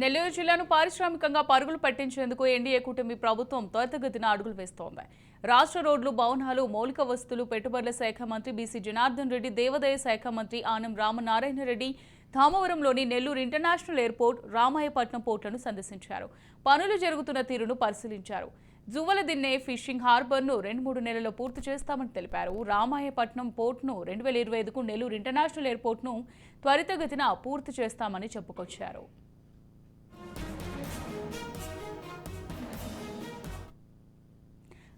నెల్లూరు జిల్లాను పారిశ్రామికంగా పరుగులు పట్టించేందుకు ఎన్డీఏ కూటమి ప్రభుత్వం త్వరితగతిన అడుగులు వేస్తోంది. రాష్ట్ర రోడ్లు భవనాలు మౌలిక వస్తువులు పెట్టుబడుల శాఖ మంత్రి బీసీ జనార్దన్ రెడ్డి దేవాదాయ శాఖ మంత్రి ఆనం రామనారాయణ రెడ్డి ధామవరంలోని నెల్లూరు ఇంటర్నేషనల్ ఎయిర్పోర్ట్ రామాయపట్నం పోర్టులను సందర్శించారు. పనులు జరుగుతున్న తీరును పరిశీలించారు. జువ్వలదిన్నె ఫిషింగ్ హార్బర్ను రెండు మూడు నెలల్లో పూర్తి చేస్తామని తెలిపారు. రామాయపట్నం పోర్టును రెండు వేల ఇరవై ఐదుకు నెల్లూరు ఇంటర్నేషనల్ ఎయిర్పోర్ట్ను త్వరితగతిన పూర్తి చేస్తామని చెప్పుకొచ్చారు.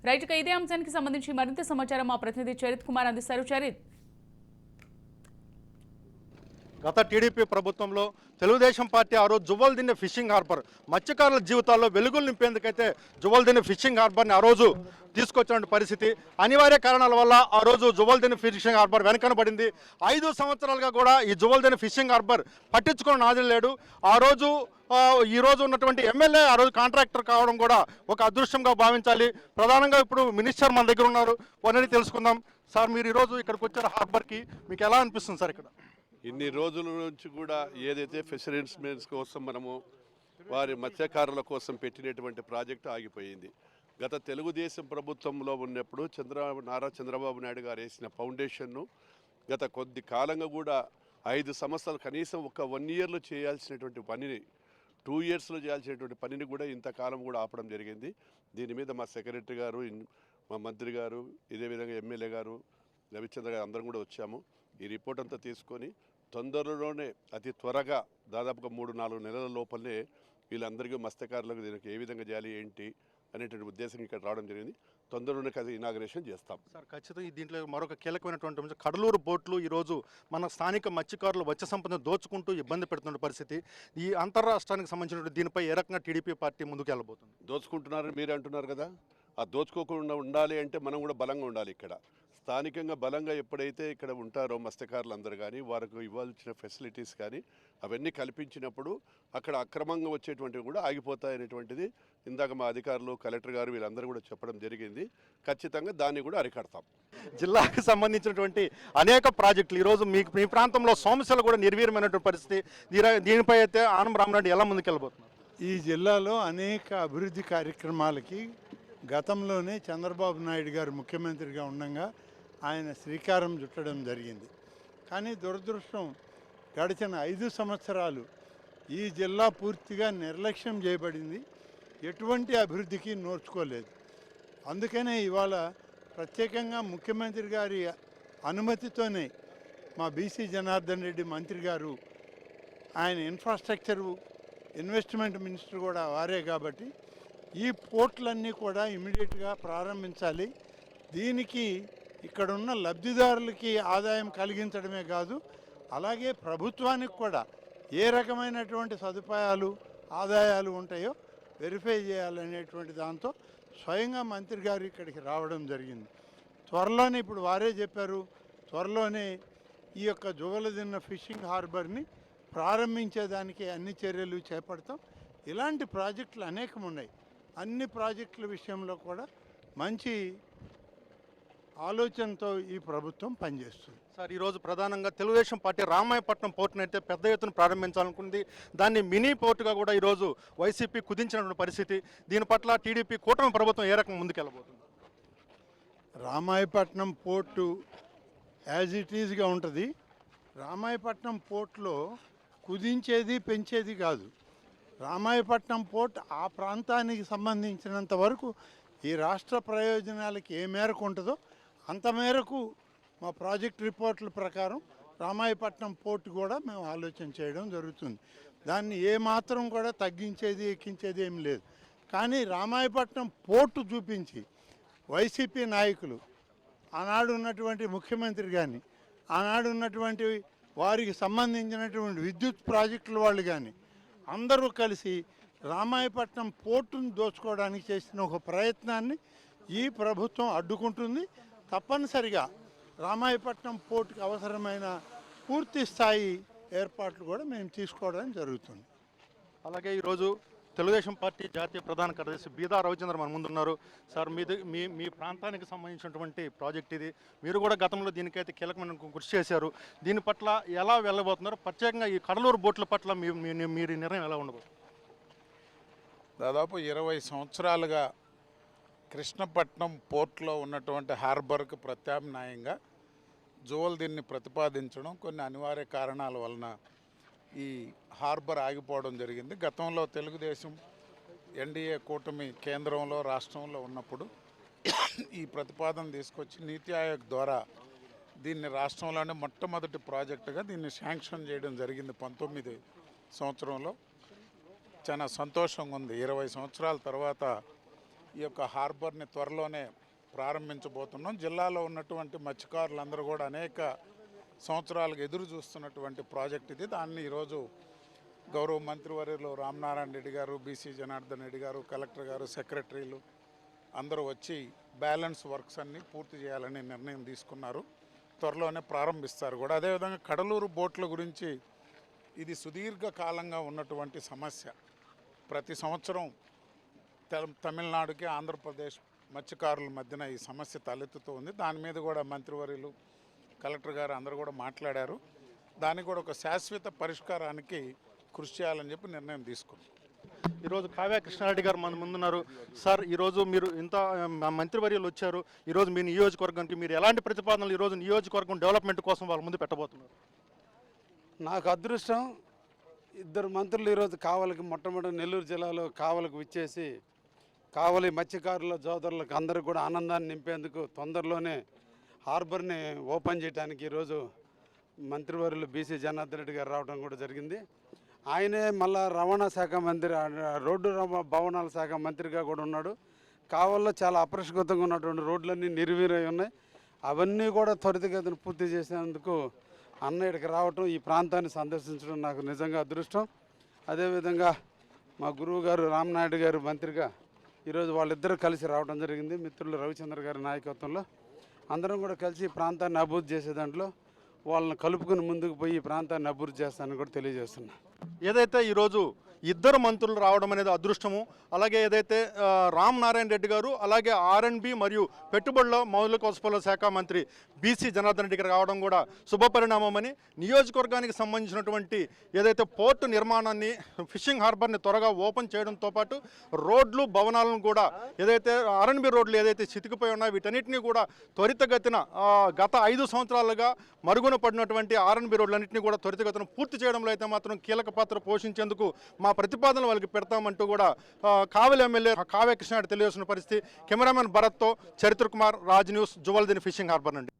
రైతుగా ఇదే అంశానికి సంబంధించి మరింత సమాచారం మా ప్రతినిధి చరిత్ కుమార్ అందిస్తారు. చరిత్ గత టీడీపీ ప్రభుత్వంలో తెలుగుదేశం పార్టీ ఆ రోజు జువ్వల్దిన్నె ఫిషింగ్ హార్బర్ మత్స్యకారుల జీవితాల్లో వెలుగులు నింపేందుకైతే జువ్వల్దిన్నె ఫిషింగ్ హార్బర్ని ఆ రోజు తీసుకొచ్చినటువంటి పరిస్థితి. అనివార్య కారణాల వల్ల ఆ రోజు జువ్వల్దిన్నె ఫిషింగ్ హార్బర్ వెనకనబడింది. ఐదు సంవత్సరాలుగా కూడా ఈ జువ్వల్దిన్నె ఫిషింగ్ హార్బర్ పట్టించుకుని నాదులు లేడు. ఆ రోజు ఈ రోజు ఉన్నటువంటి ఎమ్మెల్యే ఆ రోజు కాంట్రాక్టర్ కావడం కూడా ఒక అదృష్టంగా భావించాలి. ప్రధానంగా ఇప్పుడు మినిస్టర్ మన దగ్గర ఉన్నారు. వారిని తెలుసుకుందాం. సార్ మీరు ఈరోజు ఇక్కడికి వచ్చారు హార్బర్కి. మీకు ఎలా అనిపిస్తుంది సార్ ఇక్కడ? ఇన్ని రోజుల నుంచి కూడా ఏదైతే ఫెసిలిటీస్ కోసం మనము వారి మత్స్యకారుల కోసం పెట్టినటువంటి ప్రాజెక్టు ఆగిపోయింది. గత తెలుగుదేశం ప్రభుత్వంలో ఉన్నప్పుడు చంద్ర నారా చంద్రబాబు నాయుడు గారు వేసిన ఫౌండేషన్ను గత కొద్ది కాలంగా కూడా ఐదు సంవత్సరాలు కనీసం ఒక వన్ ఇయర్లో చేయాల్సినటువంటి పనిని టూ ఇయర్స్లో చేయాల్సినటువంటి పనిని కూడా ఇంతకాలం కూడా ఆపడం జరిగింది. దీని మీద మా సెక్రటరీ గారు మా మంత్రి గారు ఇదే విధంగా ఎమ్మెల్యే గారు రవిచంద్ర గారు అందరం కూడా వచ్చాము. ఈ రిపోర్ట్ అంతా తీసుకొని తొందరలోనే అతి త్వరగా దాదాపుగా మూడు నాలుగు నెలల లోపలనే వీళ్ళందరికీ మత్స్యకారులకు దీనికి ఏ విధంగా చేయాలి ఏంటి అనేటువంటి ఉద్దేశం ఇక్కడ రావడం జరిగింది. తొందరలోనే అది ఇనాగ్రేషన్ చేస్తాం. సార్ ఖచ్చితంగా ఈ దీంట్లో మరొక కీలకమైనటువంటి అంశం కడలూరు పోర్టులు ఈరోజు మన స్థానిక మత్స్యకారులు వచ్చే సంపదను దోచుకుంటూ ఇబ్బంది పెడుతున్న పరిస్థితి. ఈ అంతర్రాష్ట్రానికి సంబంధించిన దీనిపై ఏ రకంగా టీడీపీ పార్టీ ముందుకు వెళ్ళబోతుంది? దోచుకుంటున్నారని మీరే అంటున్నారు కదా? ఆ దోచుకోకుండా ఉండాలి అంటే మనం కూడా బలంగా ఉండాలి ఇక్కడ. స్థానికంగా బలంగా ఎప్పుడైతే ఇక్కడ ఉంటారో మత్స్యకారులు అందరూ కానీ వారికి ఇవ్వాల్సిన ఫెసిలిటీస్ కానీ అవన్నీ కల్పించినప్పుడు అక్కడ అక్రమంగా వచ్చేటువంటివి కూడా ఆగిపోతాయనేటువంటిది ఇందాక మా అధికారులు కలెక్టర్ గారు వీళ్ళందరూ కూడా చెప్పడం జరిగింది. ఖచ్చితంగా దాన్ని కూడా అరికడతాం. జిల్లాకు సంబంధించినటువంటి అనేక ప్రాజెక్టులు ఈరోజు మీకు మీ ప్రాంతంలో సమస్యలు కూడా నిర్వీర్యమైనటువంటి పరిస్థితి దీని- దీనిపై అయితే ఆనం రామరెడ్డి ఎలా ముందుకు వెళ్ళబోతున్నారు ఈ జిల్లాలో అనేక అభివృద్ధి కార్యక్రమాలకి గతంలోనే చంద్రబాబు నాయుడు గారు ముఖ్యమంత్రిగా ఉండగా ఆయన శ్రీకారం చుట్టడం జరిగింది. కానీ దురదృష్టం గడిచిన ఐదు సంవత్సరాలు ఈ జిల్లా పూర్తిగా నిర్లక్ష్యం చేయబడింది. ఎటువంటి అభివృద్ధికి నోర్చుకోలేదు అందుకనే ఇవాళ ప్రత్యేకంగా ముఖ్యమంత్రి గారి అనుమతితోనే మా బీసీ జనార్దన్ రెడ్డి మంత్రి గారు ఆయన ఇన్ఫ్రాస్ట్రక్చర్ ఇన్వెస్ట్మెంట్ మినిస్టర్ కూడా వారే కాబట్టి ఈ పోర్ట్లన్నీ కూడా ఇమీడియట్గా ప్రారంభించాలి. దీనికి ఇక్కడున్న లబ్ధిదారులకి ఆదాయం కలిగించడమే కాదు అలాగే ప్రభుత్వానికి కూడా ఏ రకమైనటువంటి సదుపాయాలు ఆదాయాలు ఉంటాయో వెరిఫై చేయాలనేటువంటి దాంతో స్వయంగా మంత్రి గారు ఇక్కడికి రావడం జరిగింది. త్వరలోనే ఇప్పుడు వారే చెప్పారు త్వరలోనే ఈ యొక్క జువలదిన్న ఫిషింగ్ హార్బర్ని ప్రారంభించేదానికి అన్ని చర్యలు చేపడతాం. ఇలాంటి ప్రాజెక్టులు అనేకం ఉన్నాయి అన్ని ప్రాజెక్టుల విషయంలో కూడా మంచి ఆలోచనతో ఈ ప్రభుత్వం పనిచేస్తుంది. సార్ ఈరోజు ప్రధానంగా తెలుగుదేశం పార్టీ రామాయపట్నం పోర్టును అయితే పెద్ద ఎత్తున ప్రారంభించాలనుకుంది. దాన్ని మినీ పోర్టుగా కూడా ఈరోజు వైసీపీ కుదించినటువంటి పరిస్థితి. దీని పట్ల టీడీపీ కూటమి ప్రభుత్వం ఏ రకంగా ముందుకు వెళ్ళబోతుంది రామాయపట్నం పోర్టు యాజ్ ఇట్ ఈజ్గా ఉంటుంది. రామాయపట్నం పోర్టులో కుదించేది పెంచేది కాదు. రామాయపట్నం పోర్ట్ ఆ ప్రాంతానికి సంబంధించినంత వరకు ఈ రాష్ట్ర ప్రయోజనాలకి ఏ మేరకు ఉంటుందో అంత మేరకు మా ప్రాజెక్ట్ రిపోర్ట్ల ప్రకారం రామాయపట్నం పోర్టు కూడా మేము ఆలోచన చేయడం జరుగుతుంది. దాన్ని ఏమాత్రం కూడా తగ్గించేది ఎక్కించేది ఏం లేదు. కానీ రామాయపట్నం పోర్టు చూపించి వైసీపీ నాయకులు ఆనాడు ఉన్నటువంటి ముఖ్యమంత్రి కానీ ఆనాడు ఉన్నటువంటి వారికి సంబంధించినటువంటి విద్యుత్ ప్రాజెక్టుల వాళ్ళు కానీ అందరూ కలిసి రామాయపట్నం పోర్టును దోచుకోవడానికి చేసిన ఒక ప్రయత్నాన్ని ఈ ప్రభుత్వం అడ్డుకుంటుంది. తప్పనిసరిగా రామాయపట్నం పోర్టుకు అవసరమైన పూర్తి స్థాయి ఏర్పాట్లు కూడా మేము తీసుకోవడం జరుగుతుంది. అలాగే ఈరోజు తెలుగుదేశం పార్టీ జాతీయ ప్రధాన కార్యదర్శి బీదా రవిచంద్ర మన ముందున్నారు. సార్ మీది మీ మీ ప్రాంతానికి సంబంధించినటువంటి ప్రాజెక్ట్ ఇది. మీరు కూడా గతంలో దీనికైతే కీలకమైన కృషి చేశారు. దీని పట్ల ఎలా వెళ్ళబోతున్నారు? ప్రత్యేకంగా ఈ కడలూరు బోట్ల పట్ల మీ మీ- మీరు నిర్ణయం ఎలా ఉండబోతుంది? దాదాపు ఇరవై సంవత్సరాలుగా కృష్ణపట్నం పోర్ట్లో ఉన్నటువంటి హార్బర్కు ప్రత్యామ్నాయంగా జువల్ దీన్ని ప్రతిపాదించడం కొన్ని అనివార్య కారణాల వలన ఈ హార్బర్ ఆగిపోవడం జరిగింది. గతంలో తెలుగుదేశం ఎన్డీఏ కూటమి కేంద్రంలో రాష్ట్రంలో ఉన్నప్పుడు ఈ ప్రతిపాదన తీసుకొచ్చి నీతి ఆయోగ్ ద్వారా దీన్ని రాష్ట్రంలోనే మొట్టమొదటి ప్రాజెక్టుగా దీన్ని శాంక్షన్ చేయడం జరిగింది పంతొమ్మిది సంవత్సరంలో. చాలా సంతోషంగా ఉంది. ఇరవై సంవత్సరాల తర్వాత ఈ యొక్క హార్బర్ని త్వరలోనే ప్రారంభించబోతున్నాం. జిల్లాలో ఉన్నటువంటి మత్స్యకారులందరూ కూడా అనేక సంవత్సరాలకు ఎదురు చూస్తున్నటువంటి ప్రాజెక్ట్ ఇది. దాన్ని ఈరోజు గౌరవ మంత్రివర్యులు రామనారాయణ రెడ్డి గారు బీసీ జనార్దన్ రెడ్డి గారు కలెక్టర్ గారు సెక్రటరీలు అందరూ వచ్చి బ్యాలెన్స్ వర్క్స్ అన్నీ పూర్తి చేయాలని నిర్ణయం తీసుకున్నారు. త్వరలోనే ప్రారంభిస్తారు కూడా. అదేవిధంగా కడలూరు బోట్ల గురించి ఇది సుదీర్ఘ కాలంగా ఉన్నటువంటి సమస్య. ప్రతి సంవత్సరం తమిళనాడుకి ఆంధ్రప్రదేశ్ మత్స్యకారుల మధ్యన ఈ సమస్య తలెత్తుతూ ఉంది దాని మీద కూడా మంత్రివర్యులు కలెక్టర్ గారు అందరూ కూడా మాట్లాడారు. దానికి కూడా ఒక శాశ్వత పరిష్కారానికి కృషి చేయాలని చెప్పి నిర్ణయం తీసుకున్నాం ఈరోజు కావ్య కృష్ణారెడ్డి గారు మన ముందున్నారు. సార్ ఈరోజు మీరు ఇంత మంత్రివర్యులు వచ్చారు. ఈరోజు మీ నియోజకవర్గానికి మీరు ఎలాంటి ప్రతిపాదనలు ఈరోజు నియోజకవర్గం డెవలప్మెంట్ కోసం వాళ్ళ ముందు పెట్టబోతున్నారు? నాకు అదృష్టం ఇద్దరు మంత్రులు ఈరోజు కావలికి మొట్టమొదటి నెల్లూరు జిల్లాలో కావలికి విచ్చేసి కావలి మత్స్యకారుల సోదరులకు అందరూ కూడా ఆనందాన్ని నింపేందుకు తొందరలోనే హార్బర్ని ఓపెన్ చేయడానికి ఈరోజు మంత్రివర్యులు బీసీ జనార్దన్ రెడ్డి గారు రావడం కూడా జరిగింది. ఆయనే మళ్ళా రవాణా శాఖ మంత్రి రోడ్డు రవ- భవనాల శాఖ మంత్రిగా కూడా ఉన్నాడు. కావల్లో చాలా అపరిష్కృతంగా ఉన్నటువంటి రోడ్లన్నీ నిర్వీరై ఉన్నాయి. అవన్నీ కూడా త్వరితగతిని పూర్తి చేసేందుకు అన్న ఇక్కడికి రావటం ఈ ప్రాంతాన్ని సందర్శించడం నాకు నిజంగా అదృష్టం. అదేవిధంగా మా గురువు గారు రామనాయుడు గారు మంత్రిగా ఈరోజు వాళ్ళిద్దరూ కలిసి రావడం జరిగింది. మిత్రులు రవిచంద్ర గారి నాయకత్వంలో. అందరం కూడా కలిసి ప్రాంతాన్ని అభివృద్ధి చేసే దాంట్లో వాళ్ళని కలుపుకుని ముందుకు పోయి ఈ ప్రాంతాన్ని అభివృద్ధి చేస్తానని కూడా తెలియజేస్తున్నా. ఏదైతే ఈరోజు ఇద్దరు మంత్రులు రావడం అనేది అదృష్టము. అలాగే ఏదైతే రామ్ నారాయణ రెడ్డి గారు అలాగే ఆర్ఎండ్బి మరియు పెట్టుబడుల మౌలిక వసతుల శాఖ మంత్రి బీసీ జనార్దన్ రెడ్డి గారు రావడం కూడా శుభపరిణామమని నియోజకవర్గానికి సంబంధించినటువంటి ఏదైతే పోర్టు నిర్మాణాన్ని ఫిషింగ్ హార్బర్ని త్వరగా ఓపెన్ చేయడంతో పాటు రోడ్లు భవనాలను కూడా ఏదైతే ఆర్ఎన్బి రోడ్లు ఏదైతే చితికిపోయి ఉన్నాయో వీటన్నిటిని కూడా త్వరితగతిన గత ఐదు సంవత్సరాలుగా మరుగున పడినటువంటి ఆర్ఎన్బి రోడ్లన్నింటినీ కూడా త్వరితగతిన పూర్తి చేయడంలో అయితే మాత్రం కీలక పాత్ర పోషించేందుకు మా ప్రతిపాదనలు వాళ్ళకి పెడతామంటూ కూడా కావలి ఎమ్మెల్యే కావ్య కృష్ణారెడ్డి తెలియజేసిన పరిస్థితి. కెమెరామెన్ భరత్తో చరిత్ర కుమార్ రాజ్ న్యూస్ జువల్దిని ఫిషింగ్ హార్బర్ నుండి.